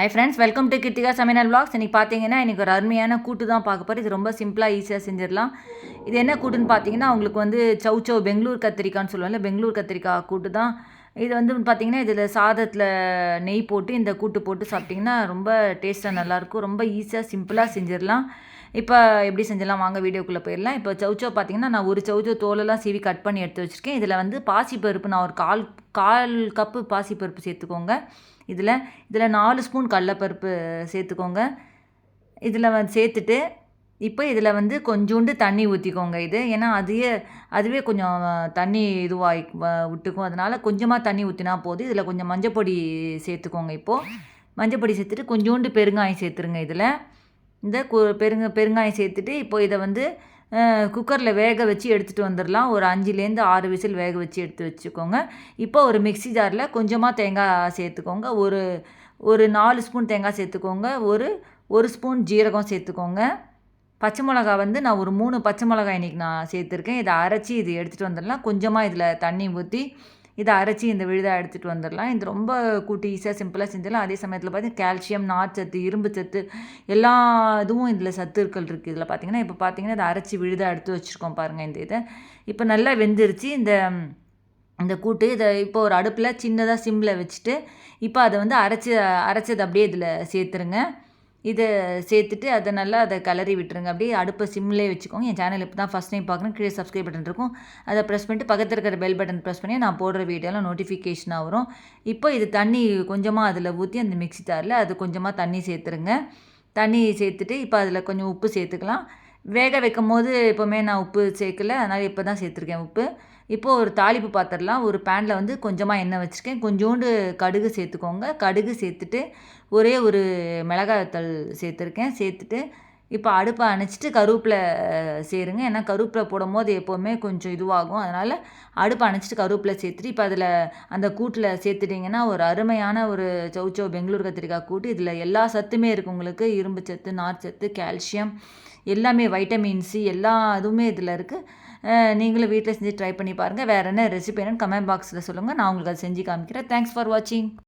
Hi friends welcome to Krithika சமையல் vlogs. இன்றைக்கி பார்த்தீங்கன்னா இன்றைக்கி ஒரு அருமையான கூட்டு தான் பார்க்க போகிறோம் இது ரொம்ப சிம்பிளாக ஈஸியாக செஞ்சிடலாம். இது என்ன கூட்டுன்னு பார்த்தீங்கன்னா உங்களுக்கு வந்து சௌ சௌ பெங்களூர் கத்திரிக்கான்னு சொல்லுவாங்கல்ல பெங்களூர் கத்திரிக்காய் கூட்டு தான். இது வந்து பார்த்தீங்கன்னா இதில் சாதத்தில் நெய் போட்டு இந்த கூட்டு போட்டு சாப்பிட்டிங்கன்னா ரொம்ப டேஸ்ட்டாக நல்லாயிருக்கும் ரொம்ப ஈஸியாக சிம்பிளாக செஞ்சிடலாம் இப்போ எப்படி செஞ்சிடலாம் வாங்க வீடியோக்குள்ளே போயிடலாம் இப்போ சௌச்சோ பார்த்தீங்கன்னா நான் ஒரு சௌச்சோ தோலெல்லாம் சீவி கட் பண்ணி எடுத்து வச்சுருக்கேன். இதில் வந்து பாசிப்பருப்பு நான் ஒரு கால் கால் கப்பு பாசிப்பருப்பு சேர்த்துக்கோங்க. இதில் இதில் நாலு ஸ்பூன் கடலப்பருப்பு சேர்த்துக்கோங்க. இதில் வந்து சேர்த்துட்டு இப்போ இதில் வந்து கொஞ்சோண்டு தண்ணி ஊற்றிக்கோங்க இது. ஏன்னா அதையே அதுவே கொஞ்சம் தண்ணி இதுவாகி விட்டுக்கும். அதனால் கொஞ்சமாக தண்ணி ஊற்றினா போதும். இதில் கொஞ்சம் மஞ்சப்பொடி சேர்த்துக்கோங்க இப்போது மஞ்சப்பொடி சேர்த்துட்டு கொஞ்சோண்டு பெருங்காயம் சேர்த்துருங்க இதில். இந்த கு பெருங்க பெருங்காயம் சேர்த்துட்டு இப்போ இதை வந்து குக்கரில் வேக வச்சு எடுத்துகிட்டு வந்துடலாம். ஒரு அஞ்சுலேருந்து ஆறு விசில் வேக வச்சு எடுத்து வச்சுக்கோங்க. இப்போ ஒரு மிக்ஸி ஜாரில் கொஞ்சமாக தேங்காய் சேர்த்துக்கோங்க. ஒரு ஒரு நாலு ஸ்பூன் தேங்காய் சேர்த்துக்கோங்க. ஒரு ஒரு ஸ்பூன் ஜீரகம் சேர்த்துக்கோங்க. பச்சை மிளகா வந்து நான் ஒரு மூணு பச்சை மிளகாய் இன்றைக்கி நான் சேர்த்துருக்கேன். இதை அரைச்சி இது எடுத்துகிட்டு வந்துடலாம். கொஞ்சமாக இதில் தண்ணி ஊற்றி இதை அரைச்சி இந்த விழுதாக எடுத்துகிட்டு வந்துடலாம். இது ரொம்ப கூட்டி ஈஸியாக சிம்பிளாக செஞ்சிடலாம். அதே சமயத்தில் பார்த்தீங்கன்னா கால்சியம் நார்ச்சத்து இரும்பு சத்து எல்லா இதுவும் இதில் சத்துக்கள் இருக்குது இதில் பார்த்தீங்கன்னா இப்போ பார்த்தீங்கன்னா இதை அரைச்சி விழுதாக எடுத்து வச்சுருக்கோம் பாருங்கள் இந்த இதை. இப்போ நல்லா வெந்துருச்சு. இந்த இந்த கூட்டு இதை இப்போ ஒரு அடுப்பில் சின்னதாக சிம்மில் வச்சுட்டு இப்போ அதை வந்து அரைச்சி அரைச்சது அப்படியே இதில் சேர்த்துருங்க. இதை சேர்த்துட்டு அதை நல்லா அதை கலரி விட்டுருங்க. அப்படியே அடுப்பை சிம்லே வச்சுக்கோங்க. என் சேனல் இப்போ தான் ஃபஸ்ட் டைம் பார்க்குறேன். கீழே சப்ஸ்கிரைப் பட்டன் இருக்கும். அதை ப்ரெஸ் பண்ணிட்டு பக்கத்தில் இருக்கிற பெல் பட்டன் ப்ரெஸ் பண்ணி நான் போடுற வீடியோலாம் நோட்டிஃபிகேஷனாக வரும். இப்போ இது தண்ணி கொஞ்சமாக அதில் ஊற்றி அந்த மிக்ஸி தாரில் அது கொஞ்சமாக தண்ணி சேர்த்துருங்க. தண்ணி சேர்த்துட்டு இப்போ அதில் கொஞ்சம் உப்பு சேர்த்துக்கலாம். வேக வைக்கும் போது எப்போவுமே நான் உப்பு சேர்க்கல. அதனால் இப்போ தான் சேர்த்துருக்கேன் உப்பு. இப்போது ஒரு தாளிப்பு பாத்திரலாம் ஒரு பேனில் வந்து கொஞ்சமாக எண்ணெய் வச்சுருக்கேன். கொஞ்சோண்டு கடுகு சேர்த்துக்கோங்க. கடுகு சேர்த்துட்டு ஒரே ஒரு மிளகாய்த்தல் சேர்த்துருக்கேன். சேர்த்துட்டு இப்போ அடுப்பை அணைச்சிட்டு கருவேப்பிலை சேருங்க. ஏன்னா கருவேப்பிலை போடும் போது எப்போவுமே கொஞ்சம் இதுவாகும். அதனால் அடுப்பை அணைச்சிட்டு கருவேப்பிலை சேர்த்துட்டு இப்போ அதில் அந்த கூட்டில் சேர்த்துட்டிங்கன்னா ஒரு அருமையான ஒரு சௌச்சோ பெங்களூர் கத்திரிக்காய் கூட்டு. இதில் எல்லா சத்துமே இருக்குது உங்களுக்கு. இரும்பு சத்து நார் சத்து கால்சியம் எல்லாமே வைட்டமின் சி எல்லா இதுவுமே இதில் இருக்குது நீங்களும் வீட்டில் செஞ்சு ட்ரை பண்ணி பாருங்கள் வேறு என்ன ரெசிபி என்னன்னு கமெண்ட் பாக்ஸில் சொல்லுங்கள் நான் உங்களுக்கு அதை செஞ்சு காமிக்கிறேன். தேங்க்ஸ் ஃபார் வாட்சிங்